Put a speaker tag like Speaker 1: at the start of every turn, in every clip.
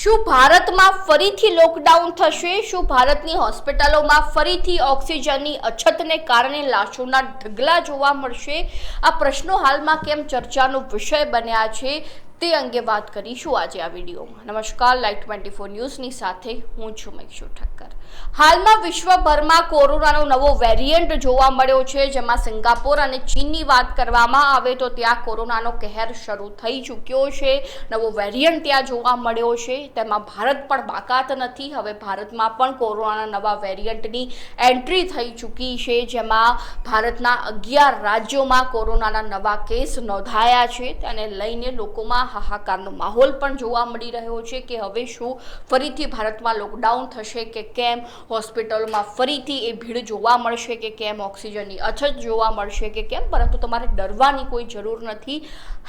Speaker 1: શું ભારતમાં ફરીથી લોકડાઉન થશે? શું ભારતની હોસ્પિટલોમાં ફરીથી ઓક્સિજનની અછતને કારણે લાશોના ઢગલા જોવા મળશે? આ પ્રશ્નો હાલમાં કેમ ચર્ચાનો વિષય બન્યા છે? તે અંગે વાત કરીશું આજે આ વિડીયોમાં. નમસ્કાર, લાઈટ ટ્વેન્ટી ફોર ન્યૂઝની સાથે હું છું મૈક્ષુ ઠક્કર. હાલમાં વિશ્વભરમાં કોરોનાનો નવો વેરિયન્ટ જોવા મળ્યો છે, જેમાં સિંગાપોર અને ચીનની વાત કરવામાં આવે તો ત્યાં કોરોનાનો કહેર શરૂ થઈ ચૂક્યો છે. નવો વેરિયન્ટ ત્યાં જોવા મળ્યો છે. તેમાં ભારત પણ બાકાત નથી. હવે ભારતમાં પણ કોરોનાના નવા વેરિયન્ટની એન્ટ્રી થઈ ચૂકી છે, જેમાં ભારતના અગિયાર રાજ્યોમાં કોરોનાના નવા કેસ નોંધાયા છે. તેને લઈને લોકોમાં હાહાકારનો માહોલ પણ જોવા મળી રહ્યો છે કે હવે શું ફરીથી ભારતમાં લોકડાઉન થશે કે કેમ? હોસ્પિટલોમાં ફરીથી એ ભીડ જોવા મળશે કે કેમ? ઓક્સિજનની અછત જોવા મળશે કે કેમ? પરંતુ તમારે ડરવાની કોઈ જરૂર નથી.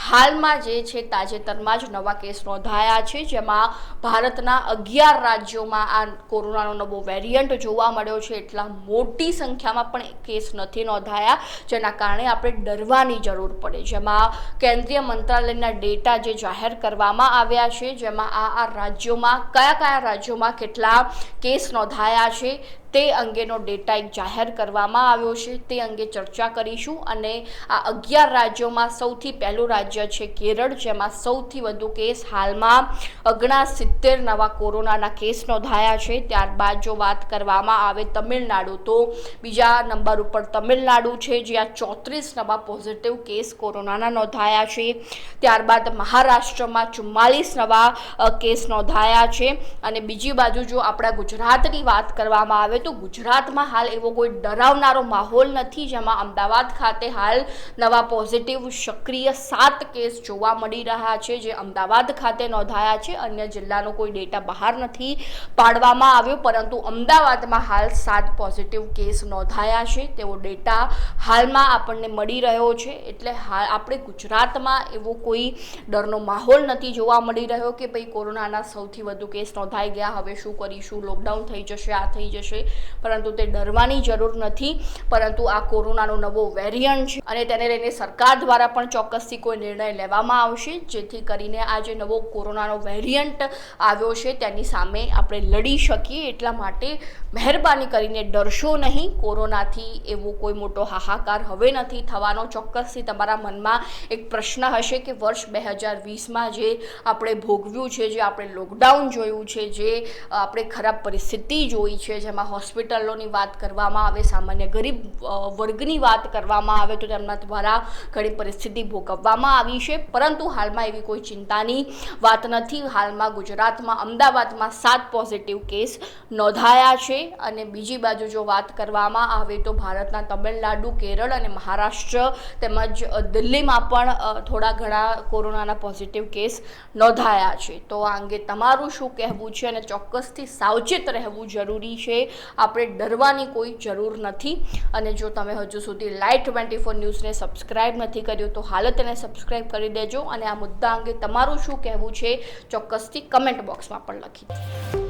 Speaker 1: હાલમાં જે છે તાજેતરમાં જ નવા કેસ નોંધાયા છે, જેમાં ભારતના અગિયાર રાજ્યોમાં આ કોરોનાનો નવો વેરિયન્ટ જોવા મળ્યો છે. એટલા મોટી સંખ્યામાં પણ કેસ નથી નોંધાયા, જેના કારણે આપણે ડરવાની જરૂર પડે. જેમાં કેન્દ્રીય મંત્રાલયના ડેટા જે જાહેર કરવામાં આવ્યા છે, જેમાં આ આ રાજ્યોમાં, કયા કયા રાજ્યોમાં કેટલા કેસ નોંધાયા છે તે અંગેનો ડેટા એક જાહેર કરવામાં આવ્યો છે. તે અંગે ચર્ચા કરીશું અને આ અગિયાર રાજ્યોમાં સૌથી પહેલું રાજ્ય છે કેરળ, જેમાં સૌથી વધુ કેસ હાલમાં અગણા સિત્તેર નવા કોરોનાના કેસ નોંધાયા છે. ત્યારબાદ જો વાત કરવામાં આવે તમિલનાડુ, તો બીજા નંબર ઉપર તમિલનાડુ છે, જ્યાં ચોત્રીસ નવા પોઝિટિવ કેસ કોરોનાના નોંધાયા છે. ત્યારબાદ મહારાષ્ટ્રમાં ચુમ્માલીસ નવા કેસ નોંધાયા છે. અને બીજી બાજુ જો આપણા ગુજરાતની વાત કરવામાં આવે તો ગુજરાતમાં હાલ એવો કોઈ ડરાવનારો માહોલ નથી, જેમાં અમદાવાદ ખાતે હાલ નવા પોઝિટિવ સક્રિય સાત કેસ જોવા મળી રહ્યા છે, જે અમદાવાદ ખાતે નોંધાયા છે. અન્ય જિલ્લાનો કોઈ ડેટા બહાર નથી પાડવામાં આવ્યો, પરંતુ અમદાવાદમાં હાલ સાત પોઝિટિવ કેસ નોંધાયા છે. તેવો ડેટા હાલમાં આપણને મળી રહ્યો છે. એટલે હાલ આપણે ગુજરાતમાં એવો કોઈ ડરનો માહોલ નથી જોવા મળી રહ્યો કે, ભાઈ, કોરોનાના સૌથી વધુ કેસ નોંધાઈ ગયા, હવે શું કરીશું? લોકડાઉન થઈ જશે, આ થઈ જશે. પરંતુ તે ડરવાની જરૂર નથી, પરંતુ આ કોરોનાનો નવો વેરિયન્ટ છે અને તેને લઈને સરકાર દ્વારા પણ ચોક્કસથી કોઈ નિર્ણય લેવામાં આવશે, જેથી કરીને આ જે નવો કોરોનાનો વેરિયન્ટ આવ્યો છે તેની સામે આપણે લડી શકીએ એટલા માટે મહેરબાની કરીને ડરશો નહીં, કોરોનાથી એવો કોઈ મોટો હાહાકાર હવે નથી થવાનો. ચોક્કસથી તમારા મનમાં એક પ્રશ્ન હશે કે વર્ષ બે હજાર વીસમાં જે આપણે ભોગવ્યું છે, જે આપણે લોકડાઉન જોયું છે, જે આપણે ખરાબ પરિસ્થિતિ જોઈ છે, જેમાં હોસ્પિટલોની વાત કરવામાં આવે, સામાન્ય ગરીબ વર્ગની વાત કરવામાં આવે તો તેમના દ્વારા ઘણી પરિસ્થિતિ ભોગવવામાં આવી છે. પરંતુ હાલમાં એવી કોઈ ચિંતાની વાત નથી. હાલમાં ગુજરાતમાં, અમદાવાદમાં સાત પોઝિટિવ કેસ નોંધાયા છે અને બીજી બાજુ જો વાત કરવામાં આવે તો ભારતના તમિલનાડુ, કેરળ અને મહારાષ્ટ્ર તેમજ દિલ્હીમાં પણ થોડા ઘણા કોરોનાના પોઝિટિવ કેસ નોંધાયા છે. તો આ અંગે તમારું શું કહેવું છે અને ચોક્કસથી સાવચેત રહેવું જરૂરી છે? આપણે ડરવાની કોઈ જરૂર નથી. અને જો તમે હજુ સુધી લાઈટ ટ્વેન્ટી ફોર ન્યૂઝને સબસ્ક્રાઇબ નથી કર્યું, તો હાલ તેને સબસ્ક્રાઇબ કરી દેજો. અને આ મુદ્દા અંગે તમારું શું કહેવું છે, ચોક્કસથી કમેન્ટ બોક્સમાં પણ લખી